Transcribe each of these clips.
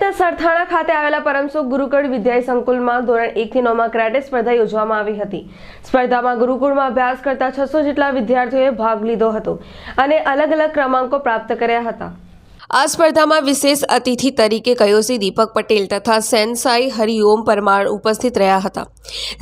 ખાતે આવેલા પરમસુખ ગુરુકુળ વિદ્યાય સંકુલમાં ધોરણ એકથી નવમાં કરાટે સ્પર્ધા યોજવામાં આવી હતી. સ્પર્ધામાં ગુરુકુળમાં અભ્યાસ કરતા છસો જેટલા વિદ્યાર્થીઓએ ભાગ લીધો હતો અને અલગ અલગ ક્રમાંકો પ્રાપ્ત કર્યા હતા. આ સ્પર્ધામાં વિશેષ અતિથિ તરીકે કયોસી દીપક પટેલ તથા સેનસાઈ હરિઓમ પરમાર ઉપસ્થિત રહ્યા હતા.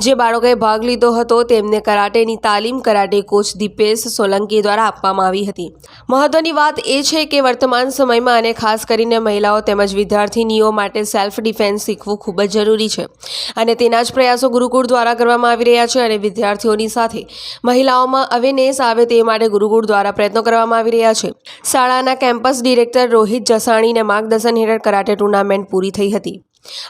જે બાળકોએ ભાગ લીધો હતો, તેમને કરાટેની તાલીમ કરાટે કોચ દીપેશ સોલંકી દ્વારા આપવામાં આવી હતી. મહત્વની વાત એ છે કે વર્તમાન સમયમાં અને ખાસ કરીને મહિલાઓ તેમજ વિદ્યાર્થીનીઓ માટે સેલ્ફ ડિફેન્સ શીખવું ખૂબ જ જરૂરી છે. અને તેના જ પ્રયાસો ગુરુકુળ દ્વારા કરવામાં આવી રહ્યા છે અને વિદ્યાર્થીઓની સાથે મહિલાઓમાં અવેરનેસ આવે તે માટે ગુરુકુળ દ્વારા પ્રયત્નો કરવામાં આવી રહ્યા છે. શાળાના કેમ્પસ ડિરેક્ટર રોહિત જસાણીને માર્ગદર્શન હેઠળ કરાટે ટુર્નામેન્ટ પૂરી થઈ હતી.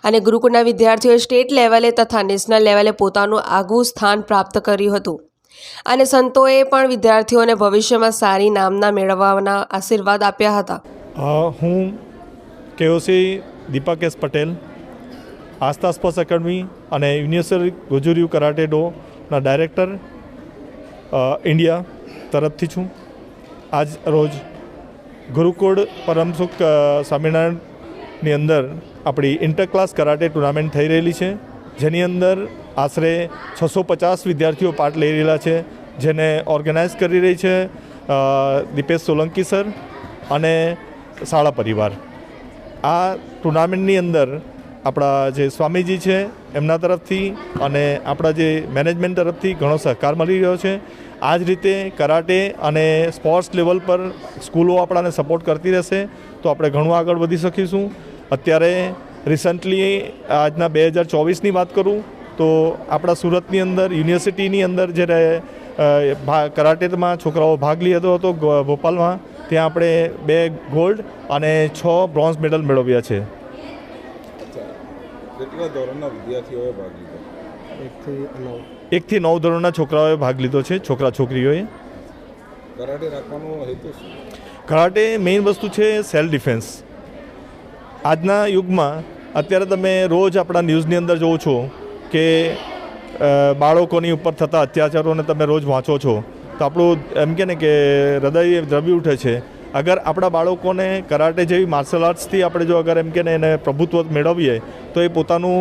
અને ગુરુકુળના વિદ્યાર્થીઓએ સ્ટેટ લેવલે તથા નેશનલ લેવલે પોતાનું આગવું સ્થાન પ્રાપ્ત કર્યું હતું. અને સંતોએ પણ વિદ્યાર્થીઓને ભવિષ્યમાં સારી નામના મેળવવાના આશીર્વાદ આપ્યા હતા. હું KOC Deepak S Patel, Aastha sports academy અને યુનિવર્સલ ગુજુરિયુ કરાટે ડોના ડાયરેક્ટર ઇન્ડિયા તરફથી છું. આજ રોજ ગુરુકુળ પરમસુખ સ્વામિનારાયણની અંદર આપણી ઇન્ટર ક્લાસ કરાટે ટુર્નામેન્ટ થઈ રહેલી છે, જેની અંદર આશરે છસો પચાસ વિદ્યાર્થીઓ પાર્ટ લઈ રહેલા છે, જેને ઓર્ગેનાઇઝ કરી રહી છે દીપેશ સોલંકી સર અને શાળા પરિવાર. આ ટુર્નામેન્ટની અંદર આપણા જે સ્વામીજી છે, એમના તરફથી અને આપણા જે મેનેજમેન્ટ તરફથી ઘણો સહકાર મળી રહ્યો છે. આ જ રીતે કરાટે અને સ્પોર્ટ્સ લેવલ પર સ્કૂલો આપણાને સપોર્ટ કરતી રહેશે, તો આપણે ઘણું આગળ વધી શકીશું. અત્યારે રિસન્ટલી આજના બે હજાર ચોવીસની વાત કરું, તો આપણા સુરતની અંદર યુનિવર્સિટીની અંદર જ્યારે કરાટેમાં છોકરાઓ ભાગ લીધો હતો ભોપાલમાં, ત્યાં આપણે બે ગોલ્ડ અને છ બ્રોન્ઝ મેડલ મેળવ્યા છે. કેટલા ધોરણના વિદ્યાર્થીઓએ ભાગ લીધો? એકથી નવ. ધોરણના છોકરાઓએ ભાગ લીધો છે છોકરા છોકરીઓએ. કરાટે રાખવાનો હેતુ શું? કરાટે મેઇન વસ્તુ છે સેલ્ફ ડિફેન્સ આજના યુગમાં અત્યારે તમે રોજ આપણા ન્યૂઝની અંદર જોવો છો કે બાળકોની ઉપર થતા અત્યાચારોને તમે રોજ વાંચો છો. તો આપણું એમ કે ને કે હૃદય દ્રવી ઉઠે છે. અગર આપણા બાળકોને કરાટે જેવી માર્શલ આર્ટ્સથી આપણે જો અગર એમ કે એને પ્રભુત્વ મેળવીએ, તો એ પોતાનું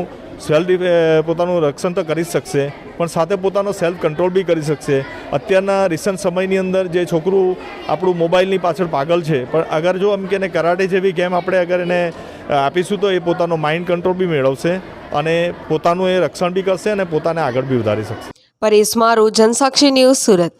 સેલ્ફ પોતાનું રક્ષણ તો કરી શકશે, પણ સાથે પોતાનો સેલ્ફ કંટ્રોલ બી કરી શકશે. અત્યારના રિસન્ટ સમયની અંદર જે છોકરું આપણું મોબાઈલની પાછળ પાગલ છે, પણ અગર જો એમ કે કરાટે જેવી ગેમ આપણે અગર એને આપીશું તો એ પોતાનો માઇન્ડ કંટ્રોલ બી મેળવશે અને પોતાનું એ રક્ષણ બી કરશે અને પોતાને આગળ બી વધારી શકશે. પરેશ મારું જનસાક્ષી ન્યૂઝ સુરત.